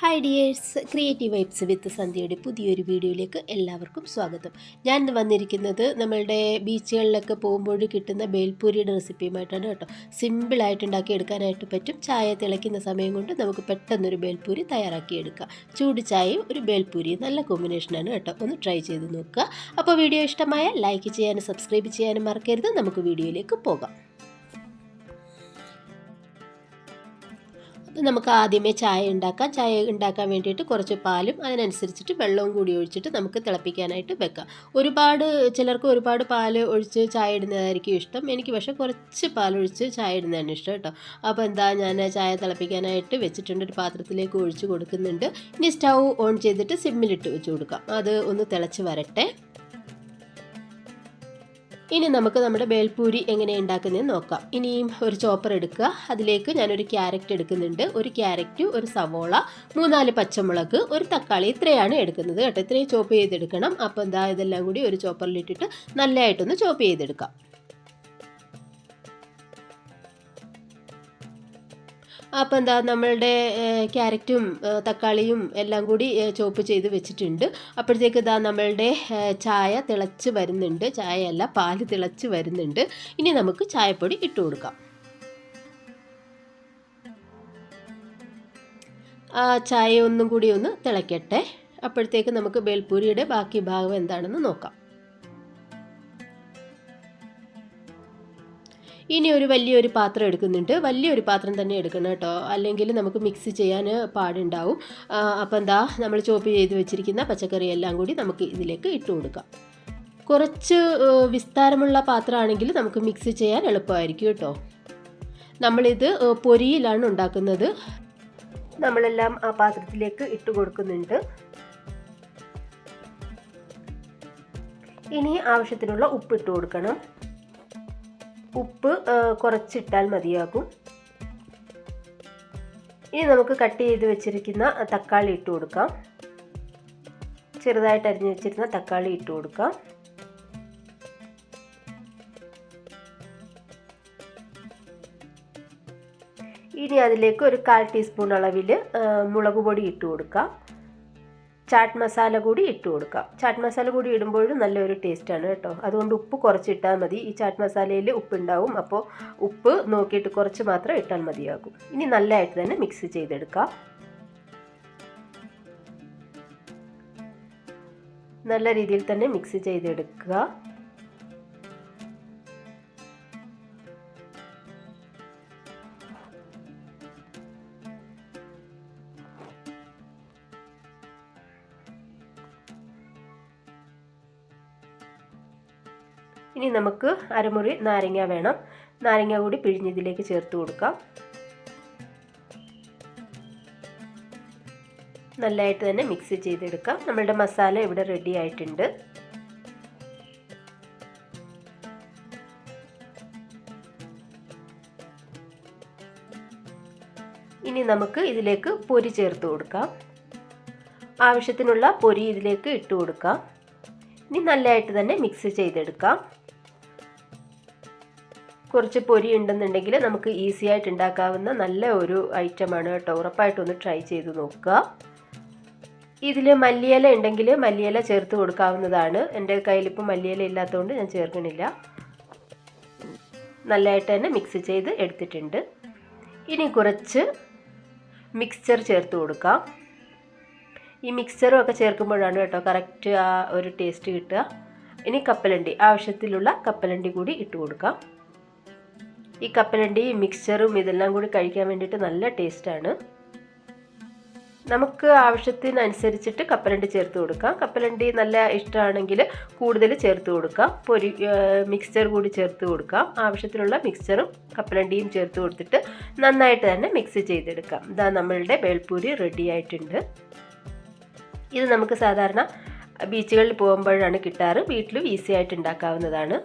Hi dears creative vibes with സന്ധ്യയുടെ പുതിയൊരു വീഡിയോയിലേക്ക് എല്ലാവർക്കും സ്വാഗതം. ഞാൻ ഇന്ന് വന്നിരിക്കുന്നത് നമ്മളുടെ ബീച്ചുകളിലൊക്കെ പോകുമ്പോൾ കിട്ടുന്ന ബേൽപൂരിയുടെ റെസിപ്പിയുമായിട്ടാണ് കേട്ടോ. സിമ്പിളായിട്ട് ഉണ്ടാക്കി എടുക്കാനായിട്ട് പറ്റും. ചായ തിളയ്ക്കുന്ന സമയം കൊണ്ട് നമുക്ക് പെട്ടെന്നൊരു ബേൽപൂരി തയ്യാറാക്കിയെടുക്കാം. ചൂട് ചായയും ഒരു ബേൽപൂരിയും നല്ല കോമ്പിനേഷനാണ് കേട്ടോ. ഒന്ന് ട്രൈ ചെയ്ത് നോക്കുക. അപ്പോൾ വീഡിയോ ഇഷ്ടമായ ലൈക്ക് ചെയ്യാനും സബ്സ്ക്രൈബ് ചെയ്യാനും മറക്കരുത്. നമുക്ക് വീഡിയോയിലേക്ക് പോകാം. നമുക്ക് ആദ്യമേ ചായ ഉണ്ടാക്കാം. ചായ ഉണ്ടാക്കാൻ വേണ്ടിയിട്ട് കുറച്ച് പാലും അതിനനുസരിച്ചിട്ട് വെള്ളവും കൂടി ഒഴിച്ചിട്ട് നമുക്ക് തിളപ്പിക്കാനായിട്ട് വെക്കാം. ഒരുപാട് ചിലർക്ക് ഒരുപാട് പാൽ ഒഴിച്ച് ചായ ഇടുന്നതായിരിക്കും ഇഷ്ടം. എനിക്ക് പക്ഷേ കുറച്ച് പാലൊഴിച്ച് ചായ ഇടുന്നതാണ് ഇഷ്ടം കേട്ടോ. അപ്പോൾ എന്താ ഞാൻ ചായ തിളപ്പിക്കാനായിട്ട് വെച്ചിട്ടുണ്ട്. ഒരു പാത്രത്തിലേക്ക് ഒഴിച്ച് കൊടുക്കുന്നുണ്ട്. ഇനി സ്റ്റൗ ഓൺ ചെയ്തിട്ട് സിമ്മിലിട്ട് വെച്ച് കൊടുക്കാം. അത് ഒന്ന് തിളച്ച് വരട്ടെ. ഇനി നമുക്ക് നമ്മുടെ ബേൽപൂരി എങ്ങനെ ഉണ്ടാക്കുന്നതെന്ന് നോക്കാം. ഇനിയും ഒരു ചോപ്പർ എടുക്കുക. അതിലേക്ക് ഞാനൊരു ക്യാരറ്റ് എടുക്കുന്നുണ്ട്. ഒരു ക്യാരറ്റ് ഒരു സവോള മൂന്നാൽ പച്ചമുളക് ഒരു തക്കാളി ഇത്രയാണ് എടുക്കുന്നത് കേട്ടോ. ഇത്രയും ചോപ്പ് ചെയ്തെടുക്കണം. അപ്പോൾ എന്താ ഇതെല്ലാം കൂടി ഒരു ചോപ്പറിലിട്ടിട്ട് നല്ലതായിട്ടൊന്ന് ചോപ്പ് ചെയ്തെടുക്കാം. അപ്പോൾ എന്താ നമ്മളുടെ ക്യാരറ്റും തക്കാളിയും എല്ലാം കൂടി ചോപ്പ് ചെയ്ത് വെച്ചിട്ടുണ്ട്. അപ്പോഴത്തേക്ക് ഇതാ നമ്മളുടെ ചായ തിളച്ച് വരുന്നുണ്ട്. ചായയല്ല പാൽ തിളച്ച് വരുന്നുണ്ട്. ഇനി നമുക്ക് ചായപ്പൊടി ഇട്ട് കൊടുക്കാം. ആ ചായ ഒന്നും കൂടി ഒന്ന് തിളയ്ക്കട്ടെ അപ്പോഴത്തേക്ക് നമുക്ക് ബേൽപൂരിയുടെ ബാക്കി ഭാഗം എന്താണെന്ന് നോക്കാം. ഇനി ഒരു വലിയൊരു പാത്രം എടുക്കുന്നുണ്ട്. വലിയൊരു പാത്രം തന്നെ എടുക്കണം കേട്ടോ. അല്ലെങ്കിൽ നമുക്ക് മിക്സ് ചെയ്യാൻ പാടുണ്ടാവും. അപ്പോൾ എന്താ നമ്മൾ ചോപ്പ് ചെയ്ത് വെച്ചിരിക്കുന്ന പച്ചക്കറി എല്ലാം കൂടി നമുക്ക് ഇതിലേക്ക് ഇട്ട് കൊടുക്കാം. കുറച്ച് വിസ്താരമുള്ള പാത്രമാണെങ്കിൽ നമുക്ക് മിക്സ് ചെയ്യാൻ എളുപ്പമായിരിക്കും കേട്ടോ. നമ്മളിത് പൊരിയിലാണ് ഉണ്ടാക്കുന്നത്. നമ്മളെല്ലാം ആ പാത്രത്തിലേക്ക് ഇട്ട് കൊടുക്കുന്നുണ്ട്. ഇനി ആവശ്യത്തിനുള്ള ഉപ്പ് ഇട്ട് കൊടുക്കണം. ഉപ്പ് കുറച്ചിട്ടാൽ മതിയാകും. ഇനി നമുക്ക് കട്ട് ചെയ്ത് വെച്ചിരിക്കുന്ന തക്കാളി ഇട്ട് കൊടുക്കാം. ചെറുതായിട്ട് അരിഞ്ഞു വെച്ചിരുന്ന തക്കാളി ഇട്ട് കൊടുക്കാം. ഇനി അതിലേക്ക് ഒരു കാൽ ടീസ്പൂൺ അളവിൽ മുളക് പൊടി ഇട്ട് കൊടുക്കാം. ചാട്ട് മസാല കൂടി ഇട്ട് കൊടുക്കാം. ചാട്ട് മസാല കൂടി ഇടുമ്പോഴും നല്ലൊരു ടേസ്റ്റാണ് കേട്ടോ. അതുകൊണ്ട് ഉപ്പ് കുറച്ചിട്ടാൽ മതി. ഈ ചാട്ട് മസാലയിൽ ഉപ്പുണ്ടാവും. അപ്പോൾ ഉപ്പ് നോക്കിയിട്ട് കുറച്ച് മാത്രം ഇട്ടാൽ മതിയാകും. ഇനി നല്ലതായിട്ട് തന്നെ മിക്സ് ചെയ്തെടുക്കാം. നല്ല രീതിയിൽ തന്നെ മിക്സ് ചെയ്തെടുക്കുക. ഇനി നമുക്ക് അരമുറി നാരങ്ങ വേണം. നാരങ്ങ കൂടി പിഴിഞ്ഞതിലേക്ക് ചേർത്ത് കൊടുക്കാം. നല്ലതായിട്ട് തന്നെ മിക്സ് ചെയ്തെടുക്കാം. നമ്മളുടെ മസാല ഇവിടെ റെഡി ആയിട്ടുണ്ട്. ഇനി നമുക്ക് ഇതിലേക്ക് പൊരി ചേർത്ത് കൊടുക്കാം. ആവശ്യത്തിനുള്ള പൊരി ഇതിലേക്ക് ഇട്ട് കൊടുക്കാം. ഇനി നല്ലതായിട്ട് തന്നെ മിക്സ് ചെയ്തെടുക്കാം. കുറച്ച് പൊരി ഉണ്ടെന്നുണ്ടെങ്കിൽ നമുക്ക് ഈസി ആയിട്ട് ഉണ്ടാക്കാവുന്ന നല്ല ഒരു ഐറ്റമാണ് കേട്ടോ. ഉറപ്പായിട്ടൊന്ന് ട്രൈ ചെയ്ത് നോക്കുക. ഇതിൽ മല്ലിയില ഉണ്ടെങ്കിൽ മല്ലിയില ചേർത്ത് കൊടുക്കാവുന്നതാണ്. എന്റെ കയ്യിലിപ്പോൾ മല്ലിയില ഇല്ലാത്തതുകൊണ്ട് ഞാൻ ചേർക്കണില്ല. നല്ലതായിട്ട് തന്നെ മിക്സ് ചെയ്ത് എടുത്തിട്ടുണ്ട്. ഇനി കുറച്ച് മിക്സ്ചർ ചേർത്ത് കൊടുക്കാം. ഈ മിക്സ്ചറും ഒക്കെ ചേർക്കുമ്പോഴാണ് കേട്ടോ കറക്റ്റ് ആ ഒരു ടേസ്റ്റ് കിട്ടുക. ഇനി കപ്പലണ്ടി ആവശ്യത്തിലുള്ള കപ്പലണ്ടി കൂടി ഇട്ട് കൊടുക്കാം. ഈ കപ്പലണ്ടി മിക്സ്ചറും ഇതെല്ലാം കൂടി കഴിക്കാൻ വേണ്ടിയിട്ട് നല്ല ടേസ്റ്റാണ് നമുക്ക് ആവശ്യത്തിനനുസരിച്ചിട്ട് കപ്പലണ്ടി ചേർത്ത് കൊടുക്കാം. കപ്പലണ്ടി നല്ല ഇഷ്ടമാണെങ്കിൽ കൂടുതൽ ചേർത്ത് കൊടുക്കാം. പൊരി മിക്സ്ചർ കൂടി ചേർത്ത് കൊടുക്കാം. ആവശ്യത്തിനുള്ള മിക്സ്ചറും കപ്പലണ്ടിയും ചേർത്ത് കൊടുത്തിട്ട് നന്നായിട്ട് തന്നെ മിക്സ് ചെയ്തെടുക്കാം. ഇതാ നമ്മളുടെ ബേൽപൂരി റെഡി ആയിട്ടുണ്ട്. ഇത് നമുക്ക് സാധാരണ ബീച്ചുകളിൽ പോകുമ്പോഴാണ് കിട്ടാറ്. വീട്ടിലും ഈസി ആയിട്ട് ഉണ്ടാക്കാവുന്നതാണ്.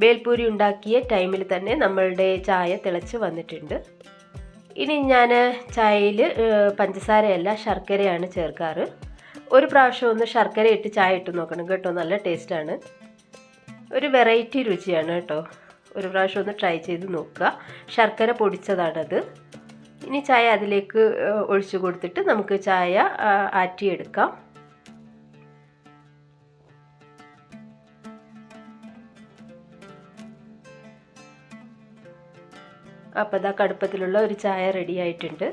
ബേൽപൂരി ഉണ്ടാക്കിയ ടൈമിൽ തന്നെ നമ്മളുടെ ചായ തിളച്ച് വന്നിട്ടുണ്ട്. ഇനി ഞാൻ ചായയിൽ പഞ്ചസാരയല്ല ശർക്കരയാണ് ചേർക്കാറ്. ഒരു പ്രാവശ്യം ഒന്ന് ശർക്കര ഇട്ട് ചായ ഇട്ട് നോക്കണം കേട്ടോ നല്ല ടേസ്റ്റാണ് ഒരു വെറൈറ്റി രുചിയാണ് കേട്ടോ. ഒരു പ്രാവശ്യം ഒന്ന് ട്രൈ ചെയ്ത് നോക്കുക. ശർക്കര പൊടിച്ചതാണത്. ഇനി ചായ അതിലേക്ക് ഒഴിച്ചു കൊടുത്തിട്ട് നമുക്ക് ചായ ആറ്റിയെടുക്കാം. അപ്പോൾ ഇതാ കടുപ്പത്തിലുള്ള ഒരു ചായ റെഡി ആയിട്ടുണ്ട്.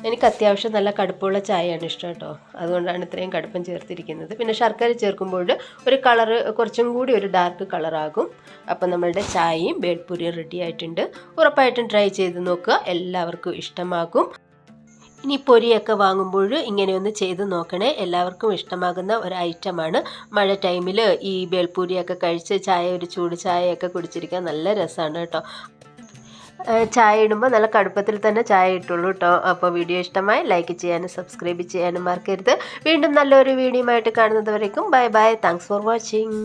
എനിക്ക് അത്യാവശ്യം നല്ല കടുപ്പമുള്ള ചായയാണ് ഇഷ്ടം കേട്ടോ. അതുകൊണ്ടാണ് ഇത്രയും കടുപ്പം ചേർത്തിരിക്കുന്നത്. പിന്നെ ശർക്കര ചേർക്കുമ്പോൾ ഒരു കളർ കുറച്ചും കൂടി ഒരു ഡാർക്ക് കളറാകും അപ്പോൾ നമ്മളുടെ ചായയും ബേൽപൂരിയും റെഡി ആയിട്ടുണ്ട്. ഉറപ്പായിട്ടും ട്രൈ ചെയ്ത് നോക്കുക. എല്ലാവർക്കും ഇഷ്ടമാകും. ഇനി പൊരിയൊക്കെ വാങ്ങുമ്പോൾ ഇങ്ങനെയൊന്ന് ചെയ്ത് നോക്കണേ. എല്ലാവർക്കും ഇഷ്ടമാകുന്ന ഒരു ഐറ്റമാണ് മഴ ടൈമിൽ ഈ ബേൽപൂരിയൊക്കെ കഴിച്ച് ചായ ഒരു ചൂട് ചായയൊക്കെ കുടിച്ചിരിക്കാൻ നല്ല രസമാണ് കേട്ടോ. ചായ ഇടുമ്പോൾ നല്ല കടുപ്പത്തിൽ തന്നെ ചായ ഇട്ടുള്ളൂ കേട്ടോ അപ്പോൾ വീഡിയോ ഇഷ്ടമായി ലൈക്ക് ചെയ്യാനും സബ്സ്ക്രൈബ് ചെയ്യാനും മറക്കരുത്. വീണ്ടും നല്ലൊരു വീഡിയോ ആയിട്ട് കാണുന്നത് bye bye thanks for watching